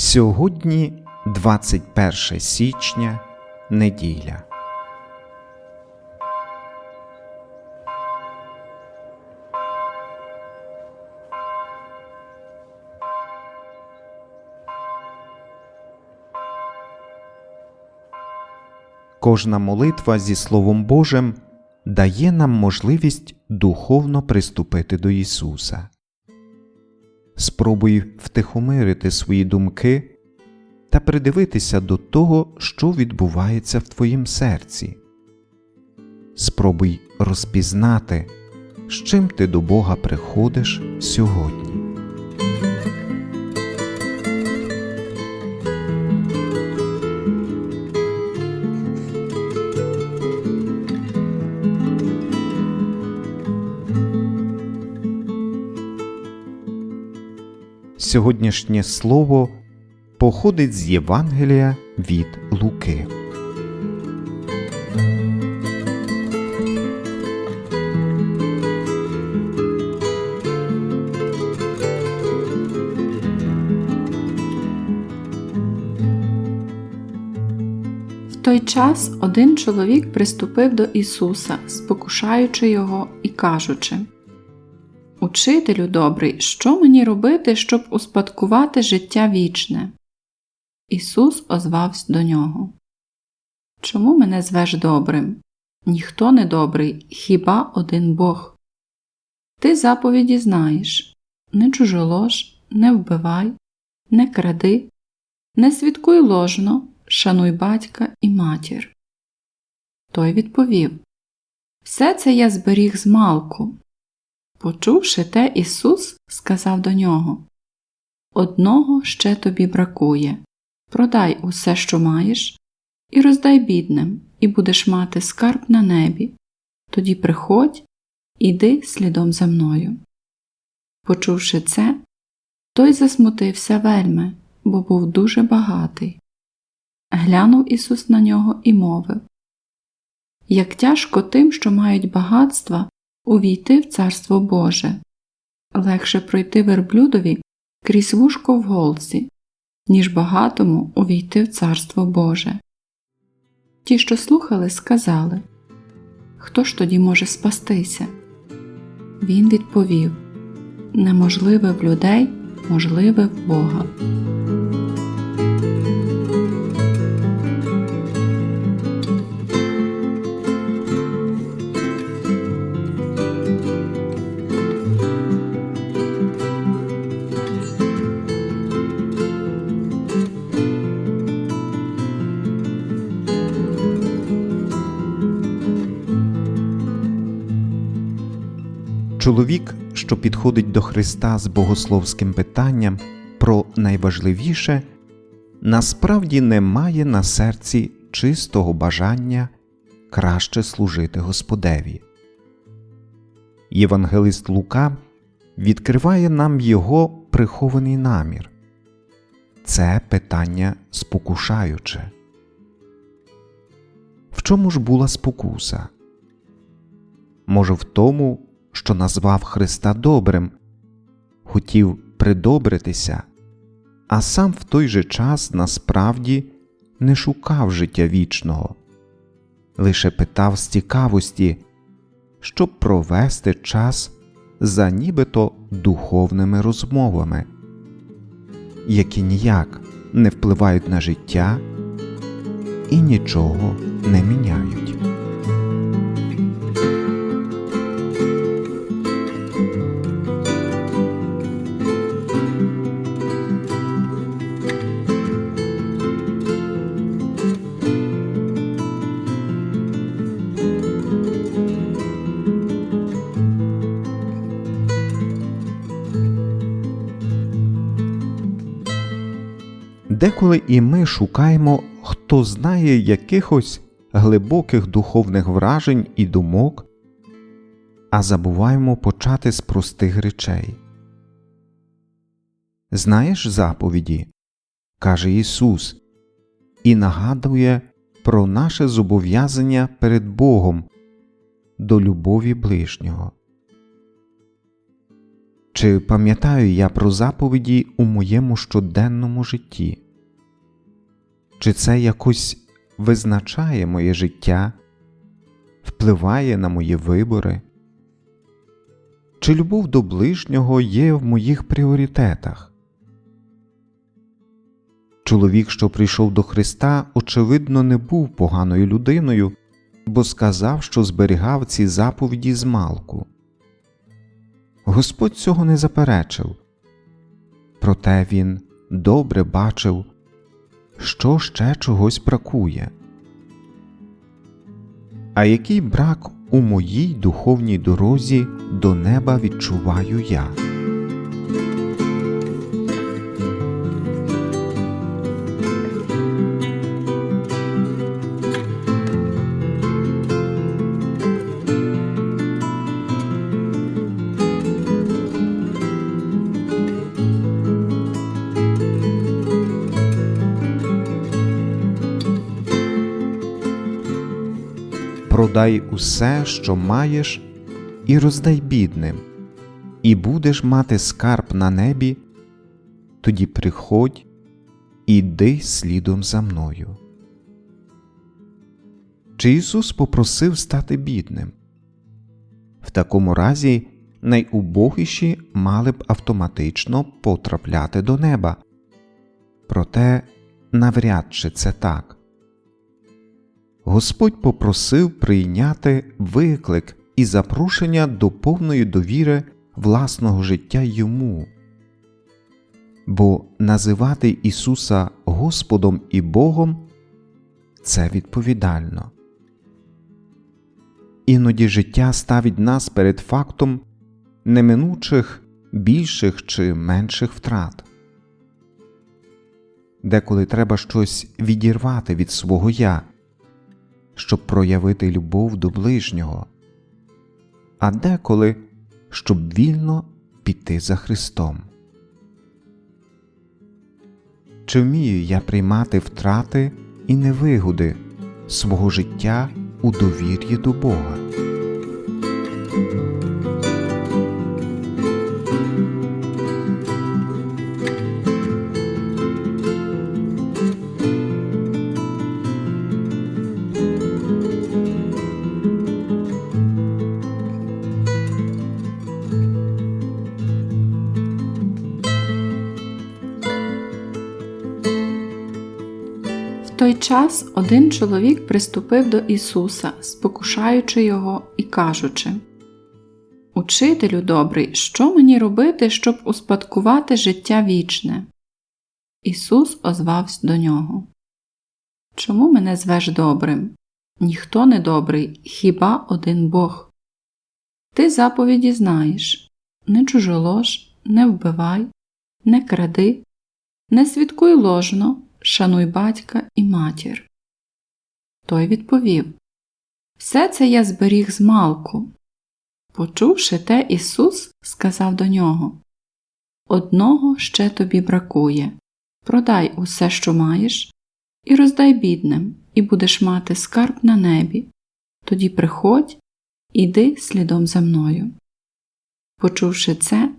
Сьогодні 21 січня, неділя. Кожна молитва зі Словом Божим дає нам можливість духовно приступити до Ісуса. Спробуй втихомирити свої думки та придивитися до того, що відбувається в твоїм серці. Спробуй розпізнати, з чим ти до Бога приходиш сьогодні. Сьогоднішнє слово походить з Євангелія від Луки. В той час один чоловік приступив до Ісуса, спокушаючи його і кажучи Учителю добрий, що мені робити, щоб успадкувати життя вічне? Ісус озвався до нього. Чому мене звеш добрим? Ніхто не добрий, хіба один Бог. Ти заповіді знаєш не чужолож, не вбивай, не кради, не свідкуй ложно, шануй батька і матір. Той відповів Все це я зберіг з малку. Почувши те, Ісус сказав до нього Одного ще тобі бракує продай усе, що маєш, і роздай бідним, і будеш мати скарб на небі. Тоді приходь, іди слідом за мною. Почувши це, той засмутився вельми, бо був дуже багатий. Глянув Ісус на нього і мовив Як тяжко тим, що мають багатства, увійти в Царство Боже, легше пройти верблюдові крізь вушко в голці, ніж багатому увійти в Царство Боже. Ті, що слухали, сказали Хто ж тоді може спастися? Він відповів Неможливе в людей, можливе в Бога. Чоловік, що підходить до Христа з богословським питанням про найважливіше, насправді не має на серці чистого бажання краще служити Господеві. Євангелист Лука відкриває нам його прихований намір це питання спокушаюче. В чому ж була спокуса? Може, в тому, що назвав Христа добрим, хотів придобритися, а сам в той же час насправді не шукав життя вічного, лише питав з цікавості, щоб провести час за нібито духовними розмовами, які ніяк не впливають на життя і нічого не міняють. Деколи і ми шукаємо, хто знає якихось глибоких духовних вражень і думок, а забуваємо почати з простих речей. Знаєш заповіді, каже Ісус, і нагадує про наше зобов'язання перед Богом до любові ближнього. Чи пам'ятаю я про заповіді у моєму щоденному житті? Чи це якось визначає моє життя, впливає на мої вибори? Чи любов до ближнього є в моїх пріоритетах? Чоловік, що прийшов до Христа, очевидно, не був поганою людиною, бо сказав, що зберігав ці заповіді з малку. Господь цього не заперечив, проте він добре бачив, що ще чогось бракує. А який брак у моїй духовній дорозі до неба відчуваю я? Продай усе, що маєш, і роздай бідним, і будеш мати скарб на небі, тоді приходь, іди слідом за мною. Чи Ісус попросив стати бідним? В такому разі найубогіші мали б автоматично потрапляти до неба. Проте навряд чи це так. Господь попросив прийняти виклик і запрошення до повної довіри власного життя йому, бо називати Ісуса Господом і Богом це відповідально. Іноді життя ставить нас перед фактом неминучих більших чи менших втрат. Деколи треба щось відірвати від свого я щоб проявити любов до ближнього, а деколи щоб вільно піти за Христом. Чи вмію я приймати втрати і невигоди свого життя у довір'ї до Бога? Той час один чоловік приступив до Ісуса, спокушаючи його і кажучи Учителю добрий, що мені робити, щоб успадкувати життя вічне? Ісус озвався до нього. Чому мене звеш добрим? Ніхто не добрий, хіба один Бог. Ти заповіді знаєш не чужолож, не вбивай, не кради, не свідкуй ложно, шануй батька і матір. Той відповів Все це я зберіг з малку. Почувши те, Ісус сказав до нього Одного ще тобі бракує продай усе, що маєш, і роздай бідним, і будеш мати скарб на небі. Тоді приходь, іди слідом за мною. Почувши це,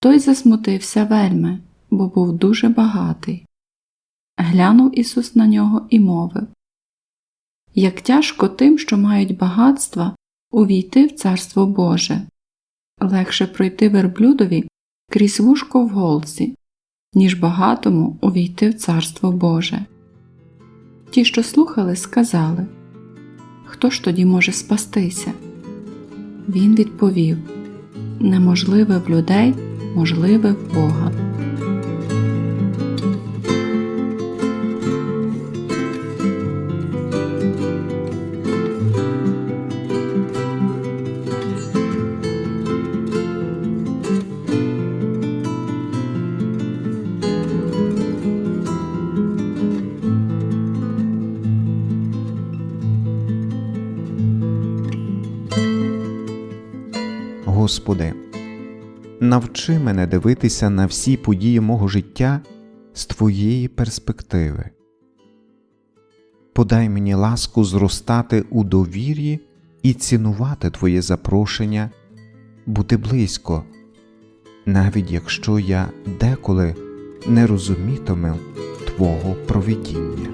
той засмутився вельми, бо був дуже багатий. Глянув Ісус на нього і мовив Як тяжко тим, що мають багатства, увійти в Царство Боже, легше пройти верблюдові крізь вушко в голці, ніж багатому увійти в Царство Боже. Ті, що слухали, сказали Хто ж тоді може спастися? Він відповів Неможливе в людей, можливе в Бога. Господи, навчи мене дивитися на всі події мого життя з Твоєї перспективи. Подай мені ласку зростати у довір'ї і цінувати Твоє запрошення, бути близько, навіть якщо я деколи не розумітиму Твого провидіння.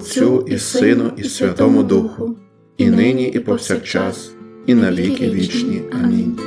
Отцю і Сину, і Святому Духу, і нині, і повсякчас, і на віки вічні. Амінь.